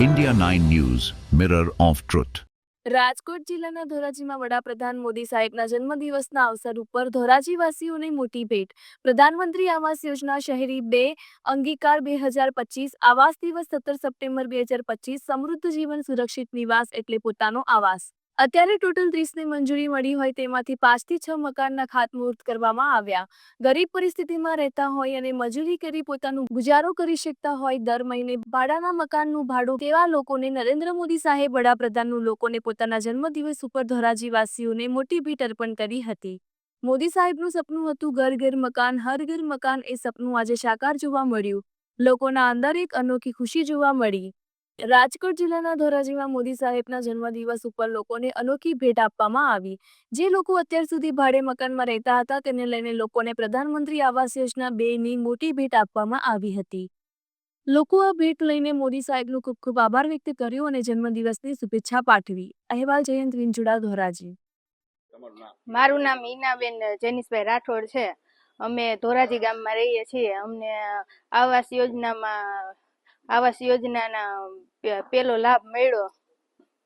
India 9 News, Mirror of Truth. Rajkot જિલ્લાના ધોરાજીમાં વડાપ્રધાન મોદી સાહેબના જન્મદિવસના અવસર ઉપર ધોરાજીવાસીઓને મોટી ભેટ પ્રધાનમંત્રી આવાસ યોજના શહેરી બે અંગીકાર બે હજાર પચીસ આવાસ દિવસ સત્તર સપ્ટેમ્બર બે હજાર પચીસ સમૃદ્ધ જીવન સુરક્ષિત નિવાસ એટલે પોતાનો આવાસ અત્યારે ટોટલ ત્રીસની મંજૂરી મળી હોય તેમાંથી પાંચથી છ મકાનના ખાતમુહૂર્ત કરવામાં આવ્યા. ગરીબ પરિસ્થિતિમાં રહેતા હોય અને મજૂરી કરી પોતાનું ગુજારો કરી શકતા હોય દર મહિને ભાડાના મકાનનું ભાડું તેવા લોકોને નરેન્દ્ર મોદી સાહેબ વડાપ્રધાનનું લોકોને પોતાના જન્મદિવસ ઉપર ધોરાજીવાસીઓને મોટી ભીટ અર્પણ કરી હતી. મોદી સાહેબનું સપનું હતું ઘર ઘર, મકાન, હર, ઘર, મકાન એ સપનું આજે સાકાર જોવા મળ્યું. લોકોના અંદર એક અનોખી ખુશી જોવા મળી. રાજકોટ જિલ્લાના ધોરાજીમાં મોદી સાહેબના જન્મદિવસ ઉપર લોકોને અનોખી ભેટ આપવામાં આવી. જે લોકો અત્યાર સુધી ભાડે મકાનમાં રહેતા હતા તેને લઈને લોકોને પ્રધાનમંત્રી આવાસ યોજના બે ની મોટી ભેટ આપવામાં આવી હતી. લોકો આ ભેટ લઈને મોદી સાહેબનો ખૂબ ખૂબ આભાર વ્યક્ત કર્યો અને જન્મદિવસની શુભેચ્છા પાઠવી. અહેવાલ જયંત વિંજુડા ધોરાજી. મારું નામ ઈનાબેન જેનિસભાઈ રાઠોડ છે. અમે ધોરાજી ગામમાં રહીએ છીએ. અમને આવાસ યોજનામાં આવાસ યોજનાના પેલો લાભ મળ્યો.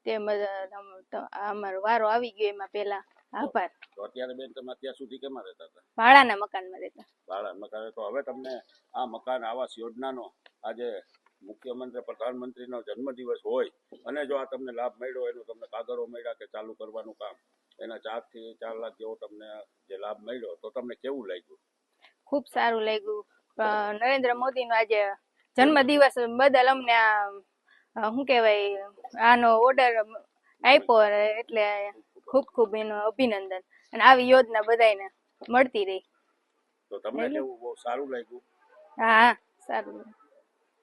તે અમારો વારો આવી ગયો એમાં પેલા આભાર. તો અત્યારે બેન તમે અત્યાર સુધી કેમાં રહેતા હતા? ભાડાના મકાનમાં રહેતા. ભાડા મકાન તો હવે તમને આ મકાન આવાસ યોજનાનો આજે મુખ્યમંત્રી પ્રધાનમંત્રીનો જન્મદિવસ હોય અને જો આ તમને લાભ મળ્યો એનો તમને કાગળો મળ્યા કે ચાલુ કરવાનું કામ એના ચારથી ચાર લાખ જેવો તમને જે લાભ મળ્યો તો તમને કેવું લાગ્યું? ખૂબ સારું લાગ્યું. નરેન્દ્ર મોદીનો આજે જન્મદિવસ બદલ અમને આ શું કહેવાય આનો ઓર્ડર આપ્યો એટલે ખૂબ ખૂબ એનો અભિનંદન. અને આવી યોજના બધાને મળતી રહી. તો તમને બહુ સારું લાગ્યું? હા સારું.